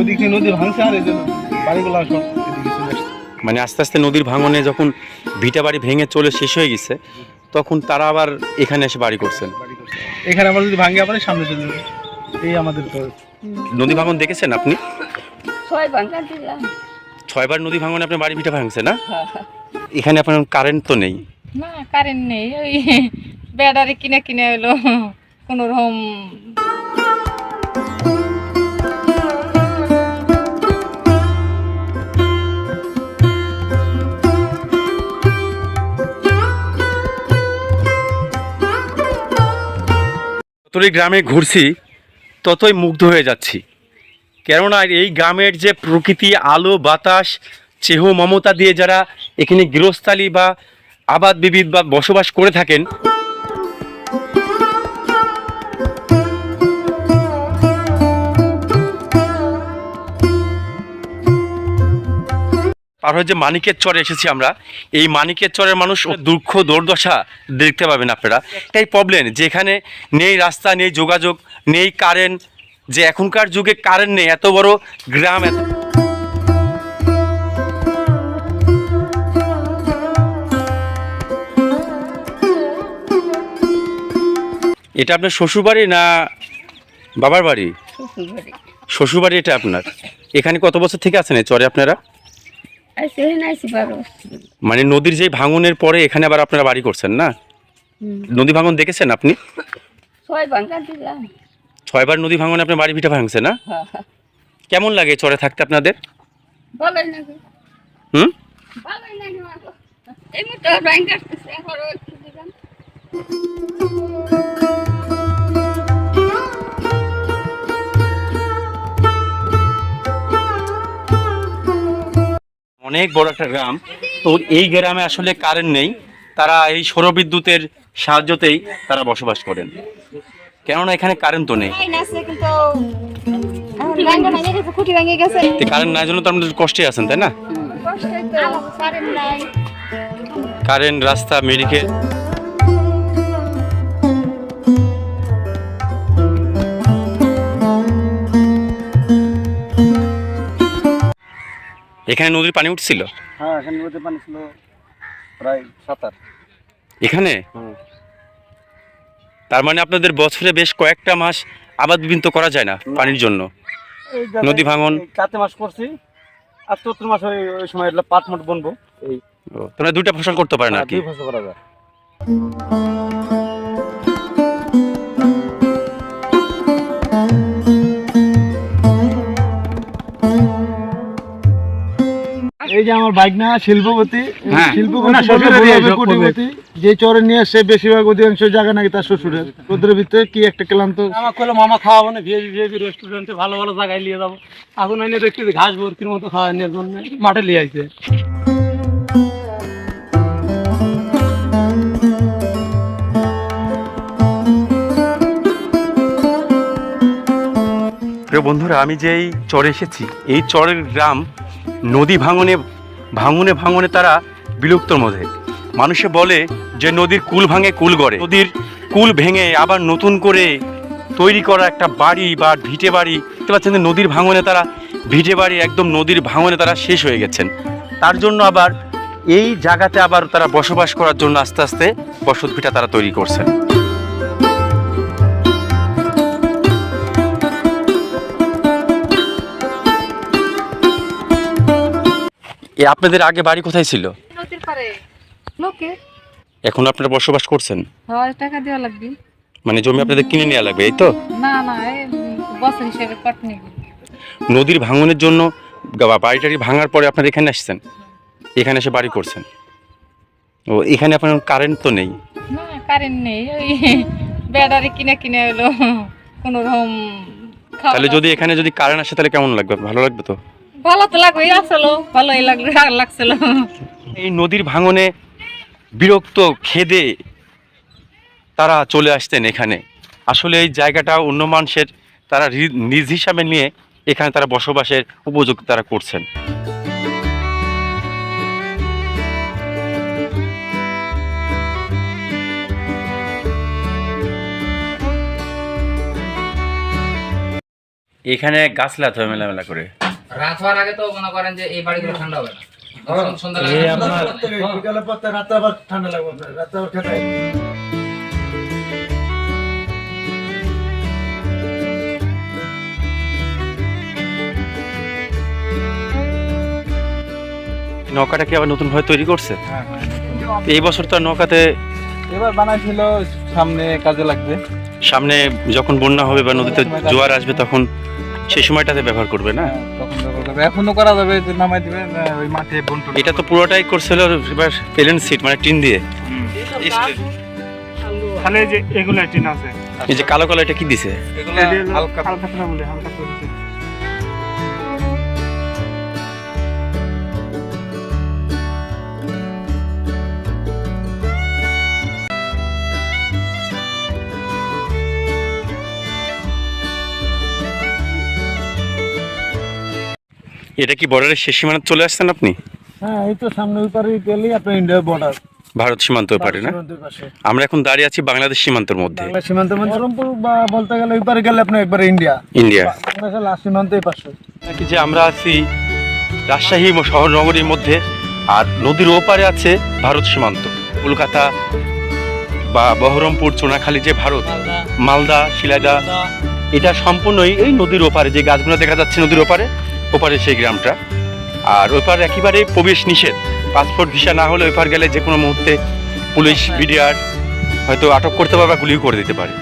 ওদিক নদী ভাঙছে আর এই জন্য বাড়িগুলো সব এদিকে চলে আসছে। মানে আস্তে আস্তে নদীর ভাঙনে যখন ভিটা বাড়ি ভেঙে চলে শেষ হয়ে গেছে তখন তারা আবার এখানে এসে বাড়ি করছেন। এখানে আবার যদি ভাঙে আবার সামনে চলে যাবে। এই আমাদের তো নদী ভাঙন দেখেছেন আপনি? ছয়বার নদী ভাঙনে আপনার বাড়ি ভিটা ভাঙছে না? এখানে আপনার কারেন্ট তো নেই। না কারেন্ট নেই, ওই ব্যাটারি কিনে কিনে এলো কোনো রকম। যতই গ্রামে ঘুরছি, ততই মুগ্ধ হয়ে যাচ্ছি। কেননা এই গ্রামের যে প্রকৃতি, আলো, বাতাস, চেহ, মমতা দিয়ে যারা এখানে গৃহস্থালী বা আবাদ বিবিধ বা বসবাস করে থাকেন। আর হচ্ছে মানিকের চরে এসেছি আমরা, এই মানিকের চরের মানুষ দুঃখ, দুর্দশা দেখতে পাবেন আপনারা। একটাই প্রবলেম যেখানে নেই রাস্তা, নেই যোগাযোগ, নেই কারেন্ট যে এখনকার যুগে কারেন্ট নেই, এত বড় গ্রাম, এত এটা আপনার শ্বশুর বাড়ি না বাবার বাড়ি? শ্বশুরবাড়ি। শ্বশুর বাড়ি এটা আপনার। এখানে কত বছর থেকে আছেন এই চরে আপনারা? মানে নদীর যে ভাঙনের পরে এখানে আবার আপনারা বাড়ি করছেন না? নদী ভাঙন দেখেছেন আপনি? ছয়বার নদী ভাঙনে আপনার বাড়ি ভিটা ভাঙছে না? কেমন লাগে চরে থাকতে আপনাদের? হুম। এই অনেক বড় একটা গ্রাম। তো এই গ্রামে আসলে কারেন্ট নেই। তারা এই সৌরবিদ্যুতের সাহায্যতেই তারা বসবাস করেন। কেননা এখানে কারেন্ট তো নেই। কারেন্ট না জন্য তো আপনাদের কষ্টে আছেন তাই না? কারেন্ট রাস্তা মেডিকেল এখানে নদীর পানি উঠছিল? হ্যাঁ এখানে নদীতে পানি ছিল প্রায় সাঁতার। এখানে? তার মানে আপনাদের বছরে বেশ কয়েকটা মাস আবাদ বিবিন তো করা যায় না পানির জন্য। নদী ভাঙন? কাতে মাস করছি আর চৈত্র মাস ওই ওই সময় পাট মাঠ বনবো এই। তোমরা দুইটা ফসল করতে পারেন আর কি। ফসল করা যায়। যে আমার বাইক না শিল্পপতি হ্যাঁ। শিল্পপতি যে চরে নিয়ে আসে বেশিরভাগ অধিকাংশ জায়গা নাকি তার শ্বশুরের। ওদের ভিতরে কি একটা ক্লান্ত? আমার কইলো মামা খাওয়াবো না ভিআইপি ভিআইপি রেস্টুরেন্টে ভালো ভালো জায়গায় নিয়ে যাব। এখন এনে দেখছি ঘাস ভর্তির মতো খাওয়া নেওয়ার জন্য মাঠে নিয়ে আইছে। প্রিয় বন্ধুরা আমি যে এই চরে এসেছি এই চরের গ্রাম নদী ভাঙনে ভাঙনে ভাঙনে তারা বিলুপ্তর মধ্যে। মানুষে বলে যে নদীর কুল ভাঙে কুল গড়ে। নদীর কুল ভেঙে আবার নতুন করে তৈরি করা একটা বাড়ি বা ভিটে বাড়ি। দেখতে পাচ্ছেন যে নদীর ভাঙনে তারা ভিটে বাড়ি, একদম নদীর ভাঙনে তারা শেষ হয়ে গেছেন। তার জন্য আবার এই জায়গাতে আবার তারা বসবাস করার জন্য আস্তে আস্তে বসত ভিটা তারা তৈরি করছেন। এ আপনাদের আগে বাড়ি কোথায় ছিল? নদীর পারে লোকে? এখন আপনারা বসবাস করছেন? হয় টাকা দেওয়া লাগবে। মানে জমি আপনাদের কিনে নেওয়া লাগবে এই তো? না না এই বছর হিসেবে নিবি। নদীর ভাঙনের জন্য বাড়ি টাড়ি ভাঙার পরে আপনারা এখানে আসছেন? এখানে এসে বাড়ি করছেন? ও এখানে আপনার কারেন্ট তো নেই। না কারেন্ট নেই ওই ব্যাটারি কিনে কিনে এলো কোনো রকম তাহলে যদি এখানে যদি কারেন্ট আসে তাহলে কেমন লাগবে? ভালো লাগবে তো? এই নদীর ভাঙনে বিরক্ত খেদে তারা চলে আসতেন এখানে। আসলে এই জায়গাটা অন্য মানুষের তারা নিজ হিসাবে নিয়ে এখানে তারা বসবাসের উপযোগী তারা করছেন। এখানে গাছ লাগে হয় মেলামেলা করে। রাত হওয়ার আগে তো মনে করেন যে এই বাড়িগুলো ঠান্ডা হবে না। ঠান্ডা লাগবে আবার ঠান্ডা নৌকাটা কি আবার নতুন ভাবে তৈরি করছে? এই বছর তো নৌকাতে এবার বানাইছিল সামনে কাজে লাগবে। সামনে যখন বন্যা হবে বা নদীতে জোয়ার আসবে তখন সেই সময়টাতে ব্যবহার করবে না? তখন ব্যবহার করবে। এখনও করা যাবে যে নামাই দিবে ওই মাঠে বন্টন এটা তো পুরোটাই করছিল এবার প্লেন সিট মানে টিন দিয়ে। তাহলে যে এগুলো টিন আছে। এই যে কালো কালো এটা কি দিছে? এগুলো হালকা হালকা বলে হালকা করে এটা কি বর্ডারের শেষ সীমানা চলে আসছেন আপনি? হ্যাঁ এই তো সামনে ওই পারে গেলেই আপনার ইন্ডিয়ার বর্ডার ভারত সীমান্ত পারে না? আমরা এখন দাঁড়িয়ে আছি বাংলাদেশ সীমান্তের মধ্যে। সীমান্ত মানে বহরমপুর বা বলতে গেলে ওই পারে গেলে আপনার একবারে ইন্ডিয়া ইন্ডিয়া লাস্ট সীমান্ত এই পাশে। নাকি যে আমরা আছি রাজশাহী শহর নগরীর মধ্যে আর নদীর ওপারে আছে ভারত সীমান্ত। কলকাতা বা বহরমপুর চোনাখালী যে ভারত মালদা। শিলাদা এটা সম্পূর্ণই এই নদীর ওপারে যে গাছগুলো দেখা যাচ্ছে নদীর ওপারে ওপারে সেই গ্রামটা। আর ওপার একেবারে প্রবেশ নিষেধ। পাসপোর্ট ভিসা না হলে ওপার গেলে যে কোনো মুহূর্তে পুলিশ বিডিআর হয়তো আটক করতে পারে বা গুলিও করে দিতে পারে।